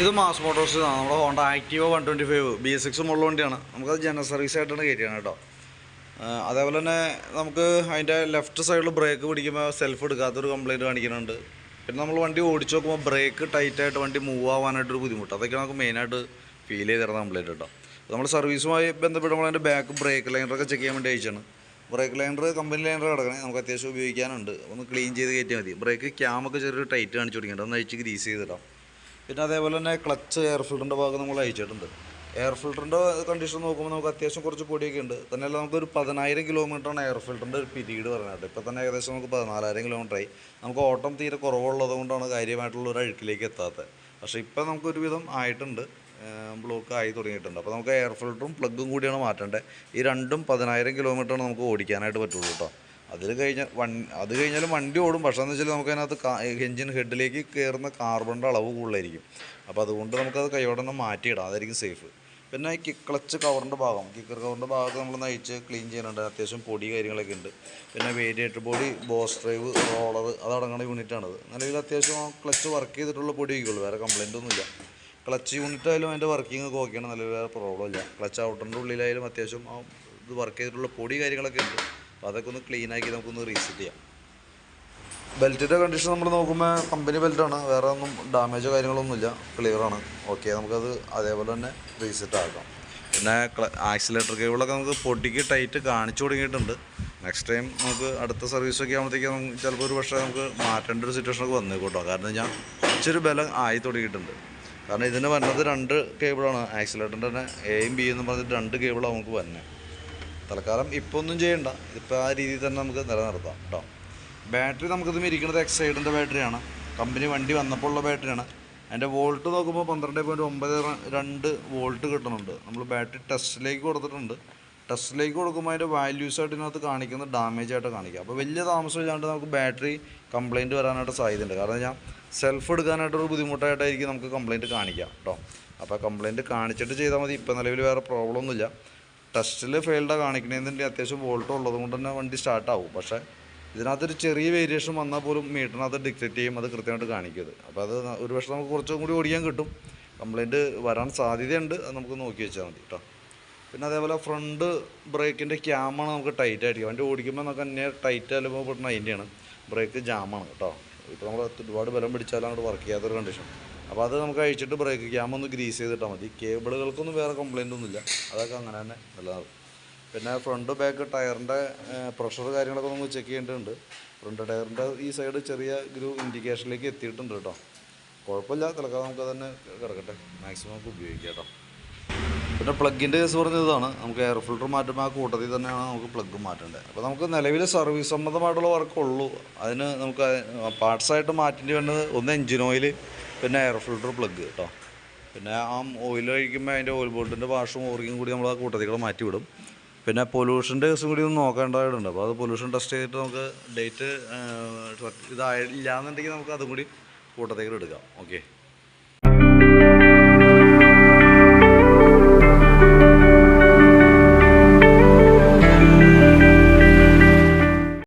ഇത് mass Motors ആണ് നമ്മുടെ Honda Activa one twenty five B S എക്സും ഉള്ള വണ്ടിയാണ്. നമുക്കത് ജനറൽ സർവീസ് ആയിട്ടാണ് കയറ്റിയാണ് കേട്ടോ അതേപോലെ തന്നെ നമുക്ക് അതിന്റെ ലെഫ്റ്റ് സൈഡിൽ ബ്രേക്ക് പിടിക്കുമ്പോൾ സെൽഫ് എടുക്കാത്തൊരു കംപ്ലയിന്റ് കാണിക്കുന്നുണ്ട്. പിന്നെ നമ്മൾ വണ്ടി ഓടിച്ച് നോക്കുമ്പോൾ ബ്രേക്ക് ടൈറ്റായിട്ട് വണ്ടി മൂവ് ആവാനായിട്ടൊരു ബുദ്ധിമുട്ട്. അതൊക്കെ നമുക്ക് മെയിനായിട്ട് ഫീൽ ചെയ്തിരുന്ന കംപ്ലയിന്റ് കേട്ടോ. നമ്മൾ സർവീസുമായി ബന്ധപ്പെട്ട് നമ്മൾ അതിന്റെ ബാക്ക് ബ്രേക്ക് ലൈനറൊക്കെ ചെക്ക് ചെയ്യാൻ വേണ്ടി അയച്ചാണ് ബ്രേക്ക് ലൈനർ കമ്പനി ലൈനർ കിടക്കണേ നമുക്ക് അത്യാവശ്യം ഉപയോഗിക്കാനുണ്ട്. ഒന്ന് ക്ലീൻ ചെയ്ത് കയറ്റിയാൽ മതി. ബ്രേക്ക് ക്യാമൊക്കെ ചെറിയൊരു ടൈറ്റ് കാണിച്ചു തുടങ്ങിയിട്ട് ഒന്ന് അഴിച്ച് ഗ്രീസ് ചെയ്തിടാം പിന്നെ അതേപോലെ തന്നെ ക്ലച്ച് എയർ ഫിൽറ്ററിന്റെ ഭാഗം നമ്മൾ അയച്ചിട്ടുണ്ട് എയർ ഫിൽറ്ററിന്റെ കണ്ടീഷൻ നോക്കുമ്പോൾ നമുക്ക് അത്യാവശ്യം കുറച്ച് പൊടിയൊക്കെ ഉണ്ട്. തന്നെയല്ല നമുക്കൊരു പതിനായിരം കിലോമീറ്ററാണ് എയർ ഫിൽറ്ററിന്റെ ഒരു പിരീഡ് പറഞ്ഞിട്ട് ഇപ്പോൾ തന്നെ ഏകദേശം നമുക്ക് പതിനാലായിരം കിലോമീറ്ററായി നമുക്ക് ഓട്ടം തീരെ കുറവുള്ളത് കൊണ്ടാണ് കാര്യമായിട്ടുള്ള ഒരു അഴുക്കിലേക്ക് എത്താത്തത്. പക്ഷേ ഇപ്പോൾ നമുക്ക് ഒരുവിധം ആയിട്ടുണ്ട്. ബ്ലോക്ക് ആയി തുടങ്ങിയിട്ടുണ്ട്. അപ്പോൾ നമുക്ക് എയർ ഫിൽറ്ററും പ്ലഗും കൂടിയാണ് മാറ്റേണ്ടത് ഈ രണ്ടും പതിനായിരം കിലോമീറ്ററാണ് നമുക്ക് ഓടിക്കാനായിട്ട് പറ്റുള്ളൂ കേട്ടോ. അതിൽ കഴിഞ്ഞ വൺ അത് കഴിഞ്ഞാലും വണ്ടി ഓടും. പക്ഷേ എന്ന് വെച്ചാൽ നമുക്ക് അതിനകത്ത് എഞ്ചിൻ ഹെഡിലേക്ക് കയറുന്ന കാർബണിന്റെ അളവ് കൂടുതലായിരിക്കും. അപ്പോൾ അതുകൊണ്ട് നമുക്കത് കൈയോടെ മാറ്റിയിടാം. അതായിരിക്കും സേഫ്. പിന്നെ ഈ ക്ലച്ച് കവറിന്റെ ഭാഗം. കിക്കർ കവറിന്റെ ഭാഗത്ത് നമ്മൾ നയിച്ച് ക്ലീൻ ചെയ്യുന്നുണ്ട്. അത്യാവശ്യം പൊടി കാര്യങ്ങളൊക്കെ ഉണ്ട്. പിന്നെ variator body boss drive roller അതടങ്ങുന്ന യൂണിറ്റാണത്. നിലവിൽ അത്യാവശ്യം ആ ക്ലച്ച് വർക്ക് ചെയ്തിട്ടുള്ള പൊടി ഒക്കെയുള്ളൂ വേറെ കംപ്ലൈന്റ് ഒന്നുമില്ല. ക്ലച്ച് യൂണിറ്റ് ആയാലും അതിന്റെ വർക്കിംഗ് ഒക്കെ ഓക്കെയാണ്. നല്ല വേറെ പ്രോബ്ലം ഇല്ല. ക്ലച്ച് ഔട്ടറിന്റെ ഉള്ളിലായാലും അത്യാവശ്യം ഇത് വർക്ക് ചെയ്തിട്ടുള്ള പൊടി കാര്യങ്ങളൊക്കെ ഉണ്ട്. അപ്പോൾ അതൊക്കെ ഒന്ന് ക്ലീൻ ആക്കി നമുക്കൊന്ന് റീസെറ്റ് ചെയ്യാം. ബെൽറ്റിന്റെ കണ്ടീഷൻ നമ്മൾ നോക്കുമ്പോൾ കമ്പനി ബെൽറ്റാണ് വേറെ ഒന്നും ഡാമേജോ കാര്യങ്ങളൊന്നുമില്ല ക്ലിയറാണ് ഓക്കെ നമുക്കത് അതേപോലെ തന്നെ റീസെറ്റ് ആക്കാം. പിന്നെ ആക്സിലേറ്റർ കേബിളൊക്കെ നമുക്ക് പൊടിക്ക് ടൈറ്റ് കാണിച്ചു തുടങ്ങിയിട്ടുണ്ട്. നെക്സ്റ്റ് ടൈം നമുക്ക് അടുത്ത സർവീസൊക്കെ ആകുമ്പോഴത്തേക്കും ചിലപ്പോൾ ഒരു പക്ഷേ നമുക്ക് മാറ്റേണ്ട ഒരു സിറ്റുവേഷനൊക്കെ വന്നേക്കോട്ടോ. കാരണം ഞാൻ ഇച്ചിരി ബലം ആയി തുടങ്ങിയിട്ടുണ്ട്. കാരണം ഇതിന് വന്നത് രണ്ട് കേബിളാണ് ആക്സിലേറ്ററിന്റെ തന്നെ എയും ബി എന്ന് പറഞ്ഞിട്ട് രണ്ട് കേബിളാണ് നമുക്ക് വരുന്നത് തൽക്കാലം ഇപ്പോൾ ഒന്നും ചെയ്യണ്ട. ഇതിപ്പോൾ ആ രീതിയിൽ തന്നെ നമുക്ക് നിലനിർത്താം കേട്ടോ ബാറ്ററി നമുക്കിത് ഇരിക്കുന്നത് എക്സൈഡിന്റെ ബാറ്ററിയാണ് കമ്പനി വണ്ടി വന്നപ്പോൾ ഉള്ള ബാറ്ററിയാണ് അതിന്റെ വോൾട്ട് നോക്കുമ്പോൾ പന്ത്രണ്ട് പോയിന്റ് ഒമ്പത് രണ്ട് വോൾട്ട് കിട്ടുന്നുണ്ട്. നമ്മൾ ബാറ്ററി ടെസ്റ്റിലേക്ക് കൊടുത്തിട്ടുണ്ട്. ടെസ്റ്റിലേക്ക് കൊടുക്കുമ്പോൾ അതിന്റെ വാല്യൂസ് ആയിട്ട് ഇതിനകത്ത് കാണിക്കുന്നത് ഡാമേജ് ആയിട്ട് കാണിക്കുക അപ്പോൾ വലിയ താമസം ഇല്ലാണ്ട് നമുക്ക് ബാറ്ററി കംപ്ലയിന്റ് വരാനായിട്ട് സാധ്യതയുണ്ട്. കാരണം ഞാൻ സെൽഫ് എടുക്കാനായിട്ടൊരു ബുദ്ധിമുട്ടായിട്ടായിരിക്കും നമുക്ക് കംപ്ലയിന്റ് കാണിക്കാം കേട്ടോ അപ്പോൾ കംപ്ലയിന്റ് കാണിച്ചിട്ട് ചെയ്താൽ മതി. ഇപ്പോൾ നിലവിൽ വേറെ പ്രോബ്ലം ഒന്നുമില്ല. ടെസ്റ്റിൽ ഫെയിൽഡാണ് കാണിക്കണേന്നുണ്ടെങ്കിൽ അത്യാവശ്യം വോൾട്ട് ഉള്ളത് കൊണ്ട് തന്നെ വണ്ടി സ്റ്റാർട്ടാവും പക്ഷേ ഇതിനകത്തൊരു ചെറിയ വേരിയേഷൻ വന്നാൽ പോലും മീറ്ററിനകത്ത് ഡിക്റ്റേറ്റ് ചെയ്യും അത് കൃത്യമായിട്ട് കാണിക്കരുത്. അപ്പോൾ അത് ഒരു പക്ഷേ നമുക്ക് കുറച്ചും കൂടി ഓടിക്കാൻ കിട്ടും. കംപ്ലയിന്റ് വരാൻ സാധ്യതയുണ്ട് അത് നമുക്ക് നോക്കി വെച്ചാൽ മതി കേട്ടോ പിന്നെ അതേപോലെ ഫ്രണ്ട് ബ്രേക്കിന്റെ ക്യാമാണ് നമുക്ക് ടൈറ്റ് ആയിരിക്കും. വണ്ടി ഓടിക്കുമ്പോൾ നമുക്ക് തന്നെ ടൈറ്റ് അനുഭവപ്പെടുന്ന അതിന്റെയാണ്. ബ്രേക്ക് ജാമാണ് കേട്ടോ ഇപ്പോൾ നമ്മൾ ഒരുപാട് ബലം പിടിച്ചാലും അങ്ങോട്ട് വർക്ക് ചെയ്യാത്തൊരു കണ്ടീഷൻ അപ്പോൾ അത് നമുക്ക് അഴിച്ചിട്ട് ബ്രേക്ക് ക്യാം ഒന്ന് ഗ്രീസ് ചെയ്തിട്ടാൽ മതി. കേബിളുകൾക്കൊന്നും വേറെ കംപ്ലയിന്റ് ഒന്നുമില്ല. അതൊക്കെ അങ്ങനെ തന്നെ നല്ലതാണ് പിന്നെ ഫ്രണ്ട് ബാക്ക് ടയറിന്റെ പ്രഷർ കാര്യങ്ങളൊക്കെ നമുക്ക് ചെക്ക് ചെയ്യേണ്ടതുണ്ട്. ഫ്രണ്ട് ടയറിന്റെ ഈ സൈഡ് ചെറിയ ഒരു ഇൻഡിക്കേഷനിലേക്ക് എത്തിയിട്ടുണ്ട് കേട്ടോ. കുഴപ്പമില്ല. തിളക്കാതെ നമുക്ക് തന്നെ കിടക്കട്ടെ. മാക്സിമം നമുക്ക് ഉപയോഗിക്കാം കേട്ടോ. പിന്നെ പ്ലഗിന്റെ കേസ് പറഞ്ഞതാണ് നമുക്ക് എയർ ഫിൽറ്റർ മാറ്റുമ്പോൾ ആ കൂട്ടത്തിൽ തന്നെയാണ് നമുക്ക് പ്ലഗ് മാറ്റേണ്ടത്. അപ്പോൾ നമുക്ക് നിലവിൽ സർവീസ് സംബന്ധമായിട്ടുള്ള വർക്കുള്ളൂ അതിന് നമുക്ക് പാർട്സായിട്ട് മാറ്റേണ്ടി വേണ്ടത് ഒന്ന് എഞ്ചിൻ ഓയിൽ പിന്നെ എയർ ഫിൽട്ടർ പ്ലഗ് കേട്ടോ പിന്നെ ആ ഓയിൽ കഴിക്കുമ്പോൾ അതിന്റെ ഓയിൽ ബോട്ടിന്റെ വാഷും ഓറിയും കൂടി നമ്മൾ ആ കൂട്ടത്തിൽ കൂടെ മാറ്റി വിടും പിന്നെ പൊല്യൂഷന്റെ കേസും കൂടി ഒന്ന് നോക്കേണ്ടതായിട്ടുണ്ട് അപ്പോൾ അത് പൊല്യൂഷൻ ടെസ്റ്റ് ചെയ്തിട്ട് നമുക്ക് ഡേറ്റ് ഇതായില്ലാന്നുണ്ടെങ്കിൽ നമുക്ക് അതും കൂടി കൂട്ടത്തേക്ക് എടുക്കാം. ഓക്കെ